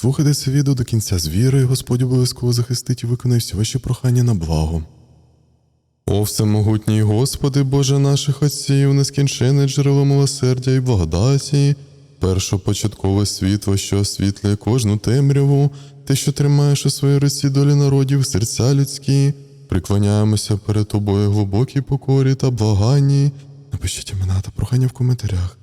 Слухайте це відео до кінця з вірою, Господь обов'язково захистить і виконає всі ваші прохання на благо. О всемогутній Господи, Боже наших отців, нескінчене джерело милосердя і благодаті, першопочаткове світло, що освітлює кожну темряву, ти, що тримаєш у своїй руці долі народів, серця людські, приклоняємося перед тобою глибокій покорі та благанні. Напишіть імена та прохання в коментарях.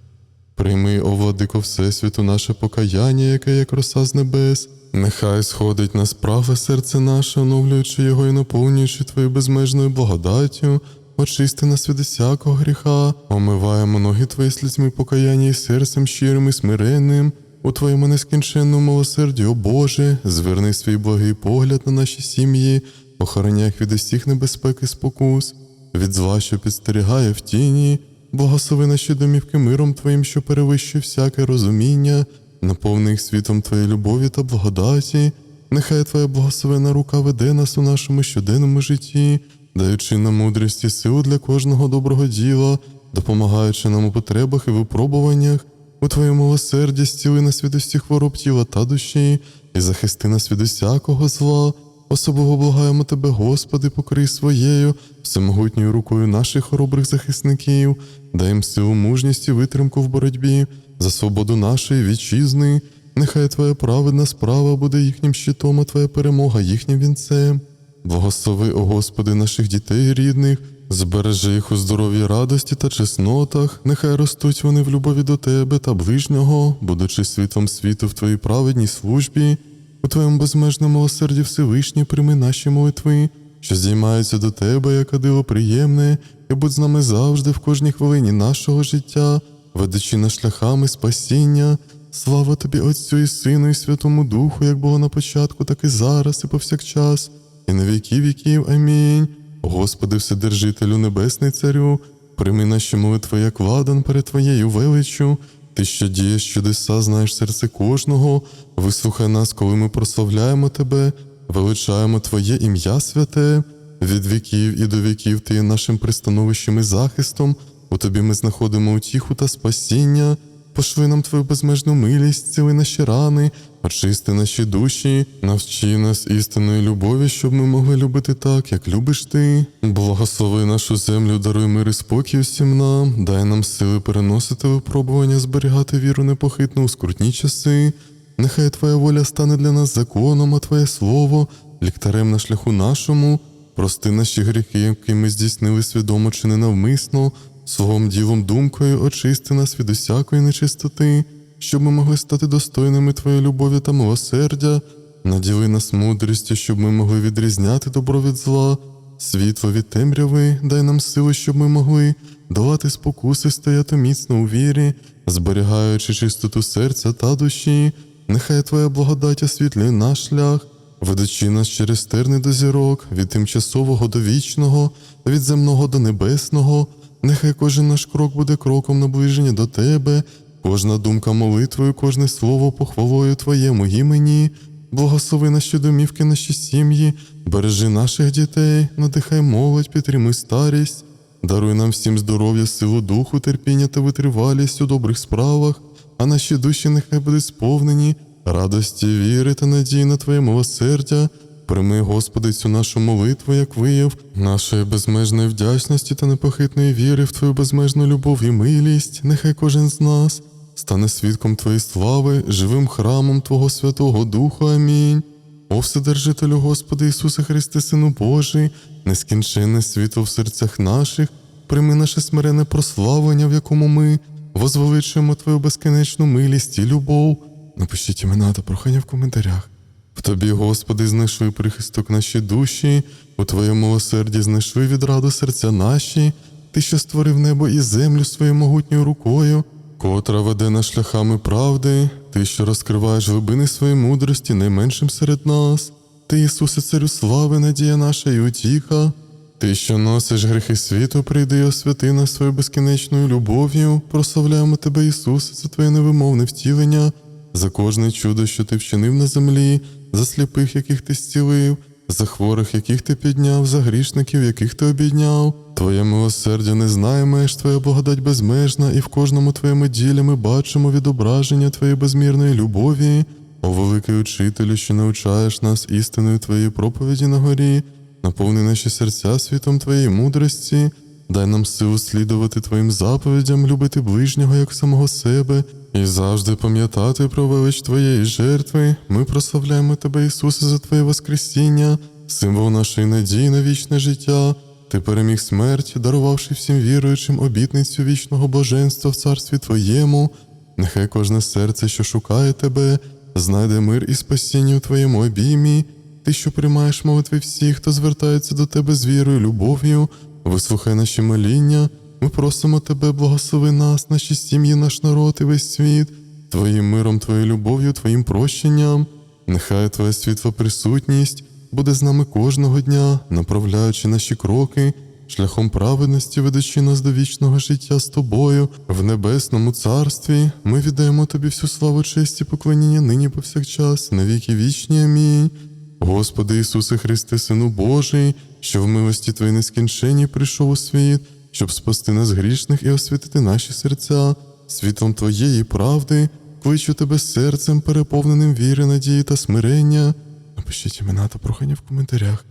Прийми, о владико Всесвіту, наше покаяння, яке як роса з небес. Нехай сходить на справе серце наше, оновлюючи його і наповнюючи Твоєю безмежною благодаттю, очисти нас від усякого гріха, омиваємо ноги Твої слізьми покаяння і серцем щирим і смиренним. У Твоєму нескінченному милосерді, о Боже, зверни свій благий погляд на наші сім'ї, охороняй їх від усіх небезпек і спокус, від зла, що підстерігає в тіні, Благослови наші домівки миром Твоїм, що перевищує всяке розуміння, наповни їх світом Твоєї любові та благодаті. Нехай Твоя благословена рука веде нас у нашому щоденному житті, даючи нам мудрість і силу для кожного доброго діла, допомагаючи нам у потребах і випробуваннях. У Твоєму милосерді зціли нас від усіх хвороб тіла та душі, і захисти нас від усякого зла. Особливо благаємо Тебе, Господи, покрий своєю, всемогутньою рукою наших хоробрих захисників, дай їм силу, мужність і витримку в боротьбі за свободу нашої вітчизни. Нехай Твоя праведна справа буде їхнім щитом, а Твоя перемога їхнім вінцем. Благослови, о Господи, наших дітей рідних, збережи їх у здоров'ї радості та чеснотах, нехай ростуть вони в любові до Тебе та ближнього, будучи світлом світу в Твоїй праведній службі. У Твоєму безмежному милосерді Всевишній прийми наші молитви, що здіймаються до Тебе, як адило приємне, і будь з нами завжди в кожній хвилині нашого життя, ведучи нас шляхами спасіння. Слава Тобі, Отцю і Сину, і Святому Духу, як було на початку, так і зараз, і повсякчас, і на віки віків. Амінь. Господи, Вседержителю Небесний Царю, прийми наші молитви, як ладан перед Твоєю величчю. Ти, що дієш чудеса, знаєш серце кожного, вислухай нас, коли ми прославляємо Тебе, величаємо Твоє ім'я святе, від віків і до віків Ти є нашим пристановищем і захистом, у Тобі ми знаходимо утіху та спасіння, пошли нам Твою безмежну милість, ціли наші рани, очисти наші душі, навчи нас істинної любові, щоб ми могли любити так, як любиш ти. Благослови нашу землю, даруй мир і спокій усім нам, дай нам сили переносити випробування, зберігати віру непохитну у скрутні часи. Нехай Твоя воля стане для нас законом, а Твоє слово ліктарем на шляху нашому. Прости наші гріхи, які ми здійснили свідомо чи ненавмисно, словом, ділом, думкою очисти нас від усякої нечистоти, щоб ми могли стати достойними Твоєї любові та милосердя, наділи нас мудрістю, щоб ми могли відрізняти добро від зла, світло від темряви, дай нам сили, щоб ми могли долати спокуси, стояти міцно у вірі, зберігаючи чистоту серця та душі. Нехай Твоя благодать освітлює наш шлях, ведучи нас через терни до зірок, від тимчасового до вічного, від земного до небесного. Нехай кожен наш крок буде кроком наближення до Тебе, кожна думка молитвою, кожне слово похвалою Твоєму імені. Благослови наші домівки, наші сім'ї, бережи наших дітей, надихай молодь, підтримуй старість, даруй нам всім здоров'я, силу духу, терпіння та витривалість у добрих справах, а наші душі нехай будуть сповнені радості, віри та надії на Твоє милосердя. Прийми, Господи, цю нашу молитву, як вияв нашої безмежної вдячності та непохитної віри в Твою безмежну любов і милість. Нехай кожен з нас стане свідком Твоєї слави, живим храмом Твого Святого Духа. Амінь. О Вседержителю Господи Ісусе Христе, Сину Божий, нескінченне світло в серцях наших, прийми наше смирене прославлення, в якому ми возвеличуємо Твою безкінечну милість і любов. Напишіть імена та прохання в коментарях. В тобі, Господи, знайшли прихисток наші душі, у Твоєму милосерді знайшли відраду серця наші, Ти, що створив небо і землю своєю могутньою рукою, котра веде нас шляхами правди, Ти, що розкриваєш глибини своєї мудрості найменшим серед нас, Ти, Ісусе, Царю слави, надія наша і утіха. Ти, що носиш гріхи світу, прийди і освяти нас своєю безкінечною любов'ю, прославляємо Тебе, Ісусе, за Твоє невимовне втілення, за кожне чудо, що ти вчинив на землі, за сліпих, яких ти зцілив, за хворих, яких ти підняв, за грішників, яких ти обідняв. Твоє милосердя не знає меж, Твоя благодать безмежна, і в кожному твоєму ділі ми бачимо відображення Твоєї безмірної любові. О великий учителю, що навчаєш нас істиною Твоєї проповіді на горі, наповни наші серця світом Твоєї мудрості, дай нам силу слідувати Твоїм заповідям, любити ближнього як самого себе і завжди пам'ятати про велич Твоєї жертви. Ми прославляємо Тебе, Ісусе, за Твоє Воскресіння, символ нашої надії на вічне життя. Ти переміг смерть, дарувавши всім віруючим обітницю вічного блаженства в царстві Твоєму. Нехай кожне серце, що шукає тебе, знайде мир і спасіння у Твоєму обіймі. Ти, що приймаєш молитви всіх, хто звертається до тебе з вірою, любов'ю, вислухай наші моління. Ми просимо тебе, благослови нас, наші сім'ї, наш народ і весь світ, Твоїм миром, Твоєю любов'ю, Твоїм прощенням. Нехай Твоя світла присутність буде з нами кожного дня, направляючи наші кроки, шляхом праведності, ведучи нас до вічного життя з тобою в небесному царстві. Ми віддаємо тобі всю славу, честь і поклоніння нині повсякчас, на віки вічні. Амінь. Господи Ісусе Христе, Сину Божий, що в милості Твоїй нескінченні прийшов у світ, щоб спасти нас грішних і освятити наші серця, світлом Твоєї правди, кличу Тебе серцем, переповненим віри, надії та смирення. Напишіть імена та прохання в коментарях.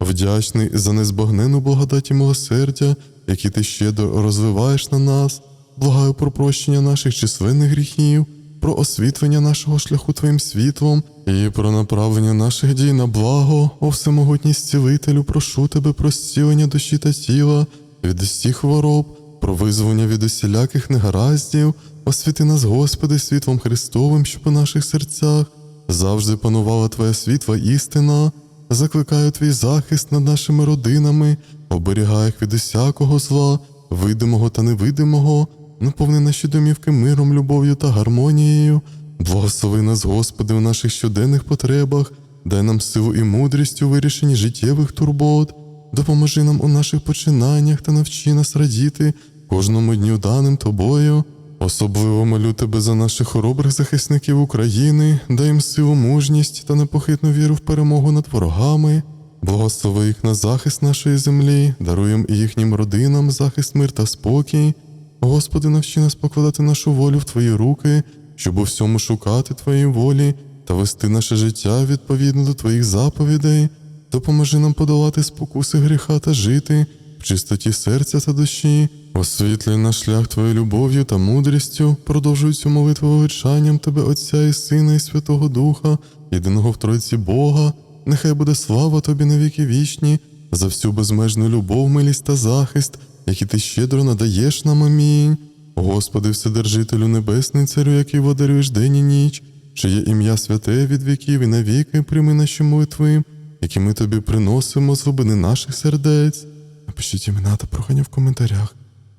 Вдячний за незбагнену благодать і милосердя, які ти щедро розвиваєш на нас, благаю про прощення наших численних гріхів, про освітлення нашого шляху Твоїм світлом і про направлення наших дій на благо, о всемогутній зцілителю, прошу тебе про зцілення душі та тіла від усіх хвороб, про визволення від усіляких негараздів, освіти нас, Господи, світлом Христовим, щоб у наших серцях завжди панувала Твоя світла істина. Закликаю твій захист над нашими родинами, оберігай їх від усякого зла, видимого та невидимого, наповни наші домівки миром, любов'ю та гармонією. Благослови нас, Господи, у наших щоденних потребах, дай нам силу і мудрість у вирішенні життєвих турбот, допоможи нам у наших починаннях та навчи нас радіти кожному дню даним тобою. Особливо молю тебе за наших хоробрих захисників України, дай їм силу, мужність та непохитну віру в перемогу над ворогами. Благослови їх на захист нашої землі, даруєм їхнім родинам захист, мир та спокій. Господи, навчи нас покладати нашу волю в Твої руки, щоб у всьому шукати Твоєї волі та вести наше життя відповідно до Твоїх заповідей. Допоможи нам подолати спокуси гріха та жити в чистоті серця та душі. Освітлюй наш шлях Твоєю любов'ю та мудрістю, продовжуй цю молитву величанням Тебе, Отця і Сина, і Святого Духа, єдиного в Тройці Бога. Нехай буде слава Тобі на віки вічні, за всю безмежну любов, милість та захист, які ти щедро надаєш нам. Амінь. Господи, Вседержителю Небесний, Царю, який водарюєш день і ніч, чиє ім'я святе від віків і навіки, прийми наші молитви, які ми тобі приносимо з глибини наших сердець. Напишіть імена та прохання в коментарях.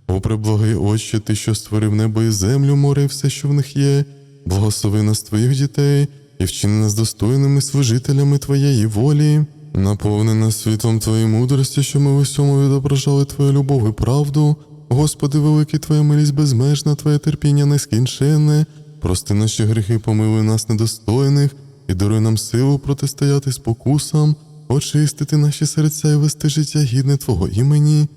О, преблагий Отче, Ти, що створив небо і землю, море і все, що в них є, благослови нас Твоїх дітей і вчини нас достойними служителями Твоєї волі, наповни нас світлом Твоєї мудрості, що ми в усьому відображали Твою любов і правду. Господи, великий Твоя милість безмежна, Твоє терпіння нескінченне, прости наші гріхи, помилуй нас недостойних і даруй нам силу протистояти спокусам, очистити наші серця і вести життя гідне Твого імені.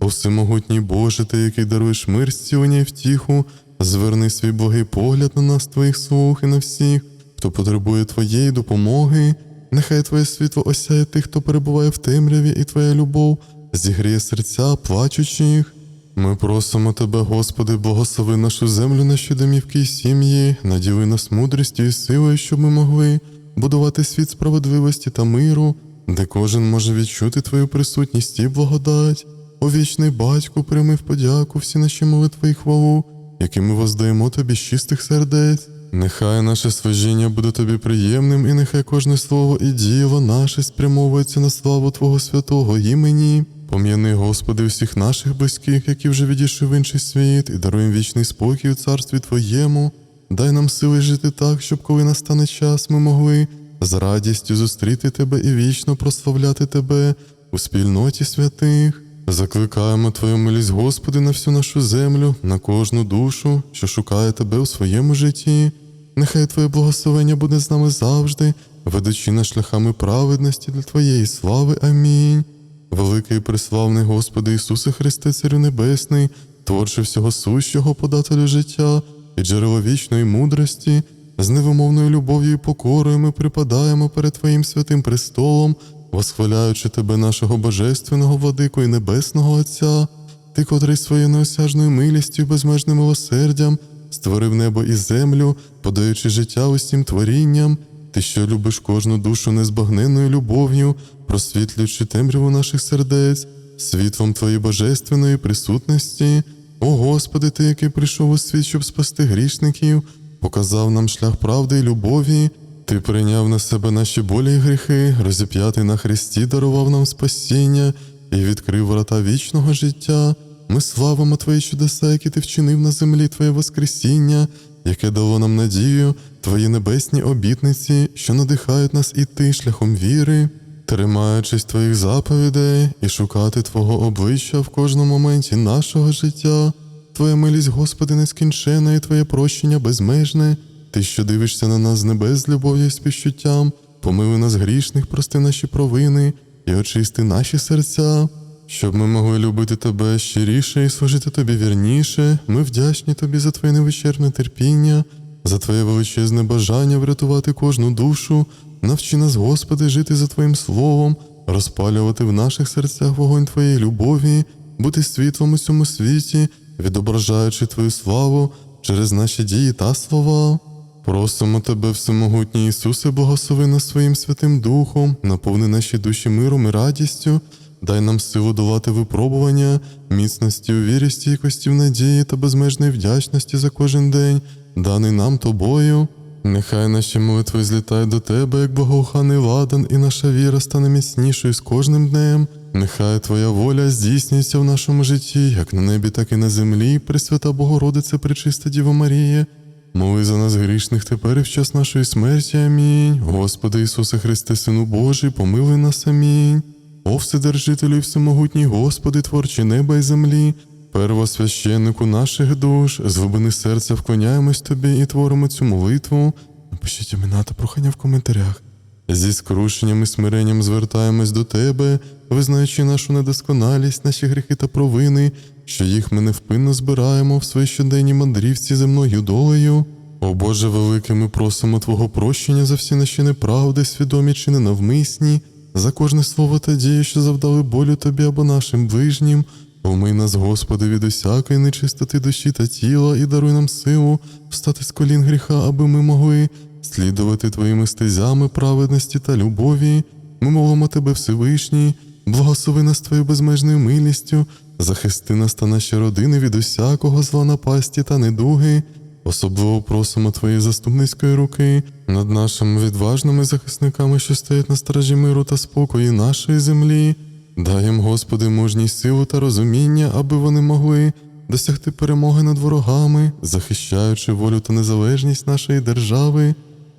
О всемогутній Боже, Ти, який даруєш мир, зцілення і втіху, зверни свій благий погляд на нас, Твоїх слуг і на всіх, хто потребує Твоєї допомоги. Нехай Твоє світло осяє тих, хто перебуває в темряві, і Твоя любов зігріє серця плачучих. Ми просимо Тебе, Господи, благослови нашу землю, наші домівки і сім'ї, наділи нас мудрістю і силою, щоб ми могли будувати світ справедливості та миру, де кожен може відчути Твою присутність і благодать. О вічний батьку, прийми в подяку всі наші молитви і хвалу, які ми воздаємо тобі з чистих сердець. Нехай наше служіння буде тобі приємним, і нехай кожне слово і діло наше спрямовується на славу Твого святого імені. Пом'яни, Господи, всіх наших близьких, які вже відійшли в інший світ, і даруй їм вічний спокій у царстві Твоєму. Дай нам сили жити так, щоб коли настане час, ми могли з радістю зустріти Тебе і вічно прославляти Тебе у спільноті святих. Закликаємо Твою милість, Господи, на всю нашу землю, на кожну душу, що шукає Тебе у своєму житті. Нехай Твоє благословення буде з нами завжди, ведучи нас шляхами праведності для Твоєї слави. Амінь. Великий преславний Господи Ісусе Христе, Царю Небесний, творче всього сущого подателю життя і джерело вічної мудрості, з невимовною любов'ю і покорою ми припадаємо перед Твоїм святим престолом, восхваляючи Тебе, нашого Божественного владику і Небесного Отця, Ти, котрий своєю неосяжною милістю і безмежним милосердям створив небо і землю, подаючи життя усім творінням, ти, що любиш кожну душу незбагненною любов'ю, просвітлюючи темряву наших сердець, світлом Твоєї божественної присутності. О Господи, Ти, який прийшов у світ, щоб спасти грішників, показав нам шлях правди і любові. Ти прийняв на себе наші болі і гріхи, розіп'ятий на Христі, дарував нам спасіння і відкрив врата вічного життя. Ми славимо Твої чудеса, які ти вчинив на землі, Твоє Воскресіння, яке дало нам надію, Твої небесні обітниці, що надихають нас іти шляхом віри, тримаючись Твоїх заповідей і шукати Твого обличчя в кожному моменті нашого життя. Твоя милість, Господи, нескінчена і Твоє прощення безмежне. Ти, що дивишся на нас з небес з любов'ю і співчуттям, помили нас грішних, прости наші провини і очисти наші серця. Щоб ми могли любити тебе щиріше і служити тобі вірніше, ми вдячні тобі за твоє невичерпне терпіння, за твоє величезне бажання врятувати кожну душу. Навчи нас, Господи, жити за Твоїм словом, розпалювати в наших серцях вогонь Твоєї любові, бути світлом у цьому світі, відображаючи Твою славу через наші дії та слова. Просимо Тебе, всемогутній Ісусе, благослови нас своїм Святим Духом, наповни наші душі миром і радістю, дай нам силу долати випробування, міцності у вірі, стійкості в надії та безмежної вдячності за кожен день, даний нам тобою. Нехай наші молитви злітають до Тебе, як богоуханий ладан, і наша віра стане міцнішою з кожним днем. Нехай Твоя воля здійснюється в нашому житті, як на небі, так і на землі, Пресвята Богородице, Пречиста Діва Марія. Моли за нас грішних тепер і в час нашої смерті. Амінь. Господи Ісусе Христе, Сину Божий, помилуй нас. Амінь. О Вседержителю і всемогутній Господи, творче неба і землі, первосвященнику наших душ, з глибини серця вклоняємось Тобі і творимо цю молитву. Напишіть імена та прохання в коментарях. Зі скрушенням і смиренням звертаємось до Тебе, визнаючи нашу недосконалість, наші гріхи та провини, що їх ми невпинно збираємо в своїй щоденній мандрівці земною долею. О Боже великий, ми просимо Твого прощення за всі наші неправди, свідомі чи ненавмисні, за кожне слово та дію, що завдали болю Тобі або нашим ближнім. Умий нас, Господи, від усякої нечистоти душі та тіла і даруй нам силу встати з колін гріха, аби ми могли слідувати Твоїми стезями праведності та любові. Ми молимо Тебе, Всевишній, благослови нас Твоєю безмежною милістю, захисти нас та наші родини від усякого зла напасті та недуги. Особливо просимо Твоєї заступницької руки над нашими відважними захисниками, що стоять на стражі миру та спокою нашої землі. Дай їм, Господи, мужність силу та розуміння, аби вони могли досягти перемоги над ворогами, захищаючи волю та незалежність нашої держави.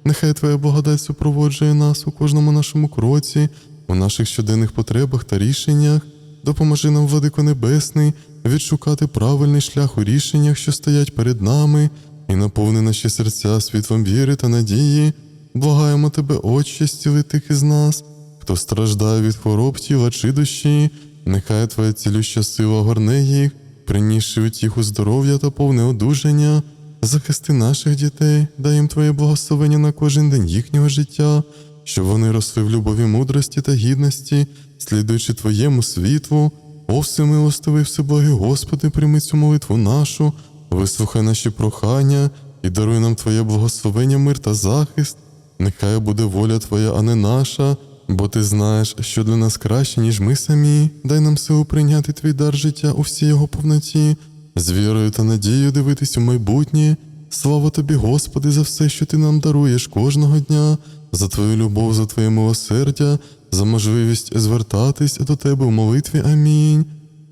Нехай Твоя благодать супроводжує нас у кожному нашому кроці, у наших щоденних потребах та рішеннях. Допоможи нам, Владико Небесний, відшукати правильний шлях у рішеннях, що стоять перед нами, і наповни наші серця світлом віри та надії. Благаємо Тебе, Отче, зціли тих із нас, хто страждає від хвороб тіла чи душі, нехай Твоя цілюща сила горне їх, принісши утіху здоров'я та повне одужання. Захисти наших дітей, дай їм Твоє благословення на кожен день їхнього життя, щоб вони росли в любові мудрості та гідності, слідуючи Твоєму світлу. О, всемилостивий, всеблагий Господи, прийми цю молитву нашу, вислухай наші прохання і даруй нам Твоє благословення, мир та захист. Нехай буде воля Твоя, а не наша, бо Ти знаєш, що для нас краще, ніж ми самі. Дай нам силу прийняти Твій дар життя у всій його повноті, з вірою та надією дивитись у майбутнє. Слава тобі, Господи, за все, що ти нам даруєш кожного дня, за Твою любов, за Твоє милосердя, за можливість звертатись до Тебе в молитві. Амінь.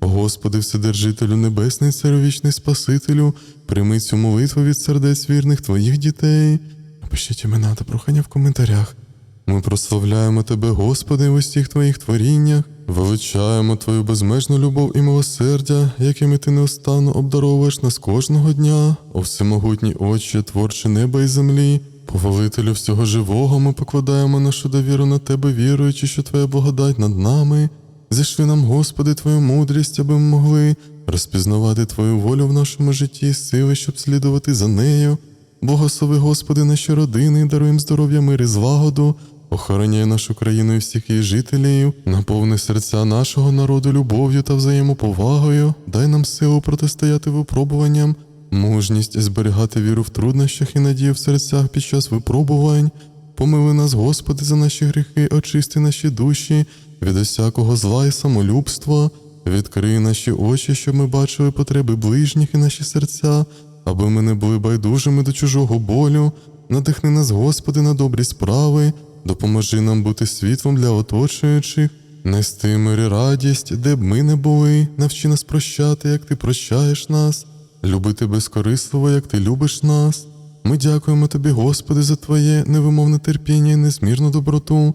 Господи, Вседержителю Небесний, Царовічний Спасителю, прийми цю молитву від сердець вірних Твоїх дітей. Напишіть імена та прохання в коментарях. Ми прославляємо Тебе, Господи, в усіх Твоїх творіннях, величаємо Твою безмежну любов і милосердя, якими Ти неустанно обдаровуєш нас кожного дня, о всемогутній Отче, творче неба і землі, повелителю всього живого, ми покладаємо нашу довіру на Тебе, віруючи, що Твоя благодать над нами. Зішли нам, Господи, Твою мудрість, аби ми могли розпізнавати Твою волю в нашому житті, сили, щоб слідувати за нею. Благослови, Господи, наші родини, даруй їм здоров'я, мир і злагоду. Охороняй нашу країну і всіх її жителів, наповни серця нашого народу любов'ю та взаємоповагою, дай нам силу протистояти випробуванням, мужність зберігати віру в труднощах і надію в серцях під час випробувань. Помили нас, Господи, за наші гріхи, очисти наші душі від усякого зла і самолюбства, відкрий наші очі, щоб ми бачили потреби ближніх і наші серця, аби ми не були байдужими до чужого болю. Надихни нас, Господи, на добрі справи, допоможи нам бути світлом для оточуючих, нести мир і радість, де б ми не були, навчи нас прощати, як ти прощаєш нас, любити безкорисливо, як ти любиш нас. Ми дякуємо тобі, Господи, за Твоє невимовне терпіння і незмірну доброту.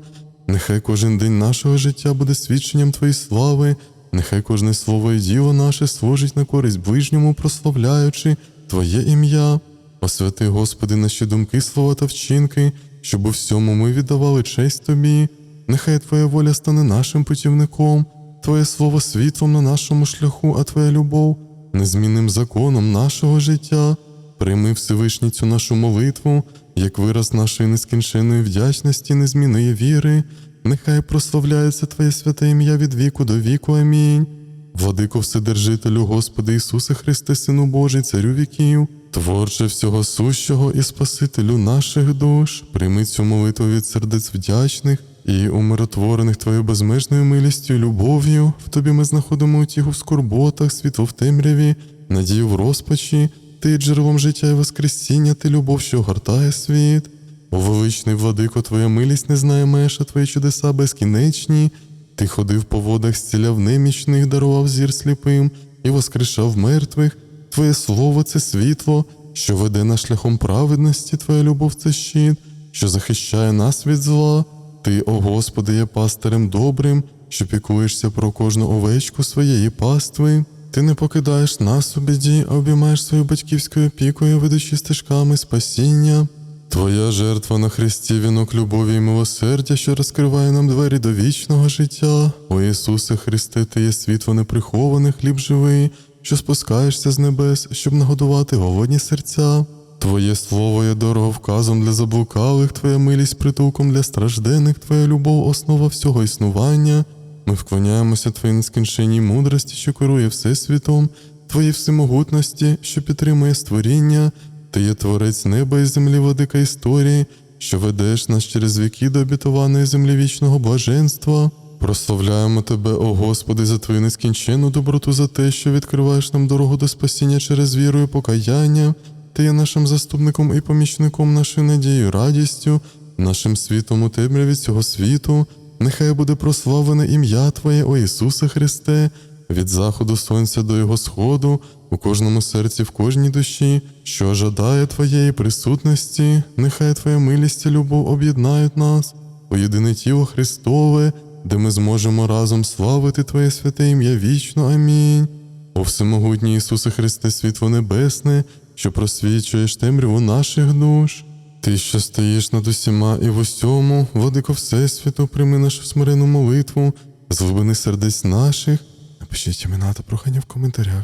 Нехай кожен день нашого життя буде свідченням Твоєї слави, нехай кожне слово і діло наше служить на користь ближньому, прославляючи Твоє ім'я. Освяти, Господи, наші думки, слова та вчинки, щоб у всьому ми віддавали честь Тобі. Нехай Твоя воля стане нашим путівником, Твоє слово світлом на нашому шляху, а Твоя любов незмінним законом нашого життя. Прийми Всевишній цю нашу молитву, як вираз нашої нескінченної вдячності, незмінної віри. Нехай прославляється Твоє святе ім'я від віку до віку. Амінь. Владико Вседержителю, Господи Ісусе Христе, Сину Божий, Царю віків, Творче всього сущого і Спасителю наших душ, прийми цю молитву від сердець вдячних і умиротворених Твоєю безмежною милістю і любов'ю. В Тобі ми знаходимо утіху в скорботах, світло в темряві, надію в розпачі, Ти джерелом життя і воскресіння, Ти любов, що огортає світ. О величний владико, Твоя милість не знає меж, а Твої чудеса безкінечні. Ти ходив по водах, зціляв немічних, дарував зір сліпим і воскрешав мертвих. Твоє слово це світло, що веде нас шляхом праведності, Твоя любов це щит, що захищає нас від зла. Ти, о Господи, є пастирем добрим, що піклуєшся про кожну овечку своєї пастви. Ти не покидаєш нас у біді, а обіймаєш свою батьківською опікою, ведучи стежками спасіння. Твоя жертва на хресті вінок любові і милосердя, що розкриває нам двері до вічного життя. О Ісусе Христе, Ти є світло неприхований, хліб живий, що спускаєшся з небес, щоб нагодувати голодні серця. Твоє слово є дороговказом для заблукалих, Твоя милість притулком для страждених, Твоя любов основа всього існування. Ми вклоняємося Твоїй нескінченній мудрості, що керує Всесвітом, Твоїй всемогутності, що підтримує створіння. Ти є творець неба і землі, владика історії, що ведеш нас через віки до обітованої землі вічного блаженства. Прославляємо Тебе, о Господи, за Твою нескінченну доброту, за те, що відкриваєш нам дорогу до спасіння через віру і покаяння. Ти є нашим заступником і помічником нашої надією, радістю, нашим світом у темряві цього світу. Нехай буде прославлене ім'я Твоє, о Ісусе Христе, від заходу сонця до його сходу, у кожному серці, в кожній душі, що жадає Твоєї присутності, нехай Твоя милість і любов об'єднають нас у єдине тіло Христове, де ми зможемо разом славити Твоє святе ім'я вічно. Амінь. О всемогутній Ісусе Христе, світло небесне, що просвічуєш темряву наших душ. Ти, що стоїш над усіма і в усьому, владико Всесвіту, прийми нашу смирену молитву, з глибини сердець наших. Напишіть імена та прохання в коментарях.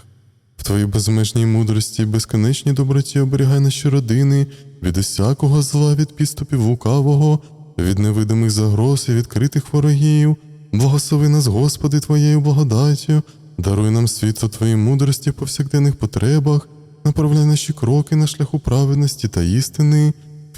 В твоїй безмежній мудрості і безконечній доброті оберігай наші родини від усякого зла, від підступів лукавого, від невидимих загроз і відкритих ворогів. Благослови нас, Господи, Твоєю благодаттю, даруй нам світло Твоєї мудрості в повсякденних потребах, направляй наші кроки на шляху праведності та істини.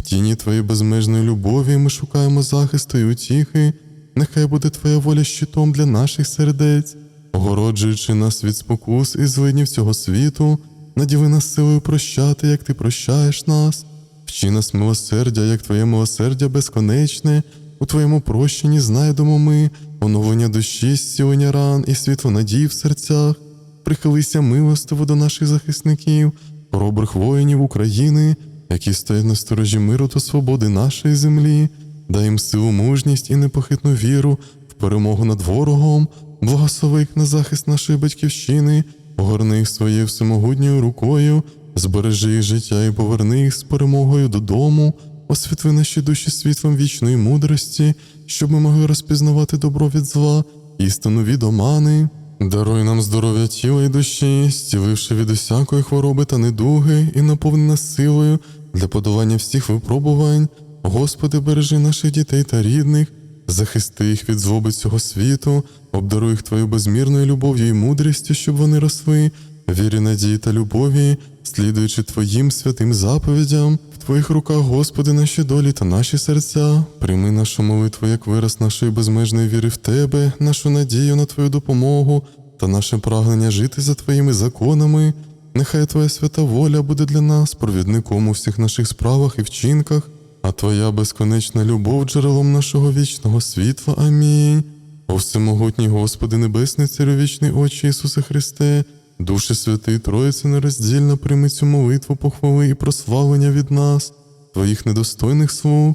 Тіні Твоєї безмежної любові ми шукаємо захисту і утіхи. Нехай буде Твоя воля щитом для наших сердець, огороджуючи нас від спокус і злиднів цього світу, наділи нас силою прощати, як Ти прощаєш нас. Вчи нас милосердя, як Твоє милосердя безконечне, у Твоєму прощенні знайдемо ми оновлення душі, зцілення ран і світло надій в серцях. Прихилися милостиво до наших захисників, хоробрих воїнів України, які стоять на сторожі миру та свободи нашої землі. Дай їм силу, мужність і непохитну віру в перемогу над ворогом, благослови їх на захист нашої батьківщини, огорни їх своєю всемогутньою рукою, збережи їх життя і поверни їх з перемогою додому, освітли наші душі світлом вічної мудрості, щоб ми могли розпізнавати добро від зла, істину від омани. Даруй нам здоров'я тіла і душі, стіливши від усякої хвороби та недуги, і наповни нас силою для подолання всіх випробувань. Господи, бережи наших дітей та рідних, захисти їх від злоби цього світу, обдаруй їх Твоєю безмірною любов'ю і мудрістю, щоб вони росли, вірі, надії та любові, слідуючи Твоїм святим заповідям. В Твоїх руках, Господи, наші долі та наші серця. Прийми нашу молитву як вираз нашої безмежної віри в Тебе, нашу надію на Твою допомогу та наше прагнення жити за Твоїми законами. Нехай Твоя свята воля буде для нас провідником у всіх наших справах і вчинках, а Твоя безконечна любов джерелом нашого вічного світла. Амінь. О всемогутній Господи, Небесний Царю вічний Отче Ісусе Христе, Душе святий Троїці нероздільно прийми цю молитву похвали і прославлення від нас, Твоїх недостойних слуг.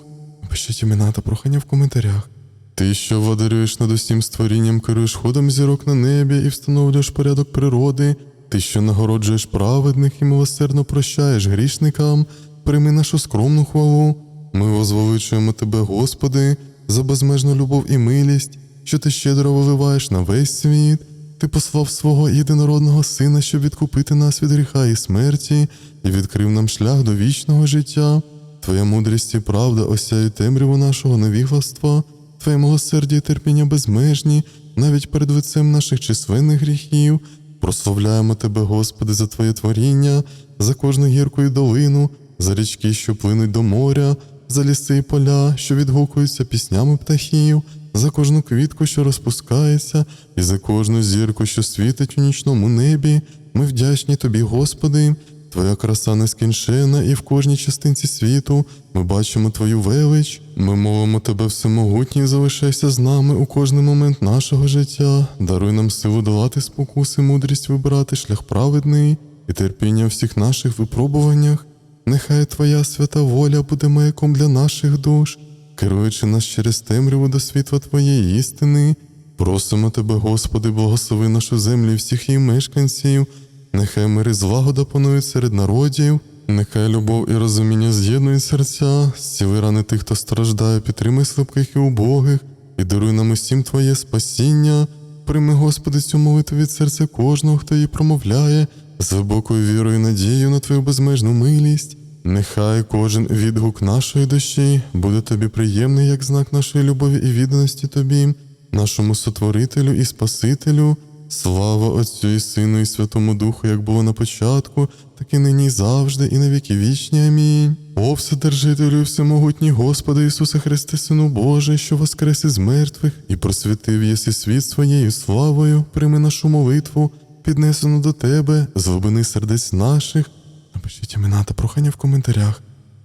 Пишіть імена та прохання в коментарях. Ти, що владарюєш над усім створінням, керуєш ходом зірок на небі і встановлюєш порядок природи, ти, що нагороджуєш праведних і милосердно прощаєш грішникам, прийми нашу скромну хвалу. Ми возвеличуємо Тебе, Господи, за безмежну любов і милість, що ти щедро виливаєш на весь світ. Ти послав свого єдинородного сина, щоб відкупити нас від гріха і смерті, і відкрив нам шлях до вічного життя. Твоя мудрість і правда осяють темряву нашого невігластва, Твоє милосердя і терпіння безмежні, навіть перед лицем наших численних гріхів. Прославляємо Тебе, Господи, за Твоє творіння, за кожну гірку і долину, за річки, що плинуть до моря, за ліси і поля, що відгукуються піснями птахів, за кожну квітку, що розпускається, і за кожну зірку, що світить у нічному небі. Ми вдячні Тобі, Господи. Твоя краса нескінчена, і в кожній частинці світу ми бачимо Твою велич. Ми молимо Тебе всемогутній, залишайся з нами у кожний момент нашого життя. Даруй нам силу долати спокуси, мудрість вибирати шлях праведний і терпіння у всіх наших випробуваннях. Нехай Твоя свята воля буде маяком для наших душ, керуючи нас через темряву до світла Твоєї істини. Просимо Тебе, Господи, благослови нашу землю і всіх її мешканців. Нехай мир і злагода панують серед народів, нехай любов і розуміння з'єднують серця, зціли рани тих, хто страждає, підтримай слабких і убогих, і даруй нам усім Твоє спасіння. Прийми, Господи, цю молитву від серця кожного, хто її промовляє, з глибокою вірою і надією на Твою безмежну милість. Нехай кожен відгук нашої душі буде тобі приємний як знак нашої любові і відданості Тобі, нашому Сотворителю і Спасителю. Слава Отцю і Сину, і Святому Духу, як було на початку, так і нині і завжди, і на віки вічні. Амінь. О, Вседержителю, всемогутній Господи Ісусе Христе, Сину Божий, що воскрес із мертвих і просвітив єси світ своєю славою, прийми нашу молитву, піднесену до Тебе, з глибини сердець наших. Напишіть імена та прохання в коментарях.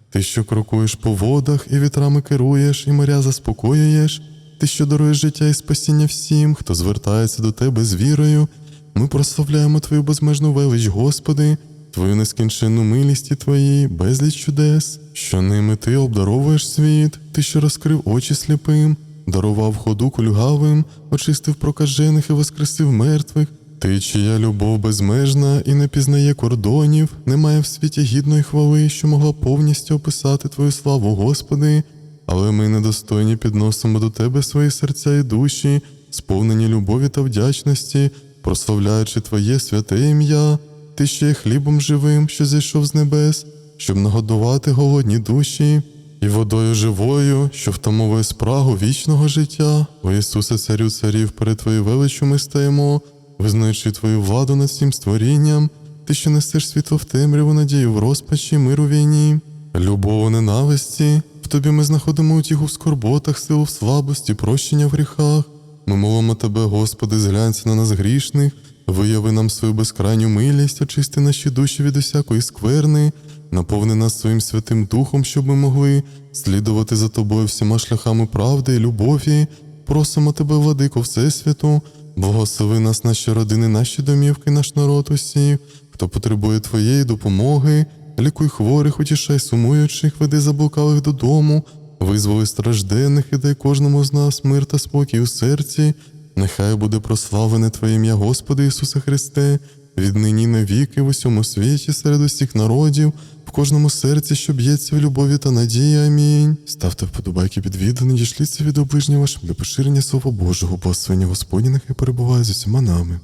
Ти, що крокуєш по водах і вітрами керуєш, і моря заспокоюєш. Ти, що даруєш життя і спасіння всім, хто звертається до тебе з вірою. Ми прославляємо Твою безмежну велич, Господи, Твою нескінченну милість і Твої безліч чудес, що ними Ти обдаровуєш світ, Ти, що розкрив очі сліпим, дарував ходу кульгавим, очистив прокажених і воскресив мертвих. Ти, чия любов безмежна і не пізнає кордонів, немає в світі гідної хвали, що могла повністю описати Твою славу, Господи. Але ми недостойні підносимо до Тебе свої серця і душі, сповнені любові та вдячності, прославляючи Твоє святе ім'я, Ти ще є хлібом живим, що зійшов з небес, щоб нагодувати голодні душі, і водою живою, що втамовує спрагу вічного життя. О Ісусе, Царю царів, перед Твоєю величчю ми стаємо, визнаючи Твою владу над всім створінням, Ти, що несеш світло в темряву, надію в розпачі, мир у війні, любов у ненависті. В тобі ми знаходимо утіху в скорботах, силу в слабості, прощення в гріхах. Ми молимо тебе, Господи, зглянься на нас грішних, вияви нам свою безкрайню милість, очисти наші душі від усякої скверни, наповни нас своїм святим Духом, щоб ми могли слідувати за тобою всіма шляхами правди і любові. Просимо тебе, владико Всесвяту, благослови нас, наші родини, наші домівки, наш народ усіх, хто потребує твоєї допомоги. Лікуй хворих, утішай сумуючих, веди заблукалих додому, визволи стражденних і дай кожному з нас мир та спокій у серці. Нехай буде прославлене Твоє ім'я, Господи Ісусе Христе, віднині на віки в усьому світі, серед усіх народів, в кожному серці, що б'ється в любові та надії. Амінь. Ставте вподобайки під відео, надішліться від оближня вашим для поширення Слова Божого, благословення Господні нехай перебуває з усіма нами.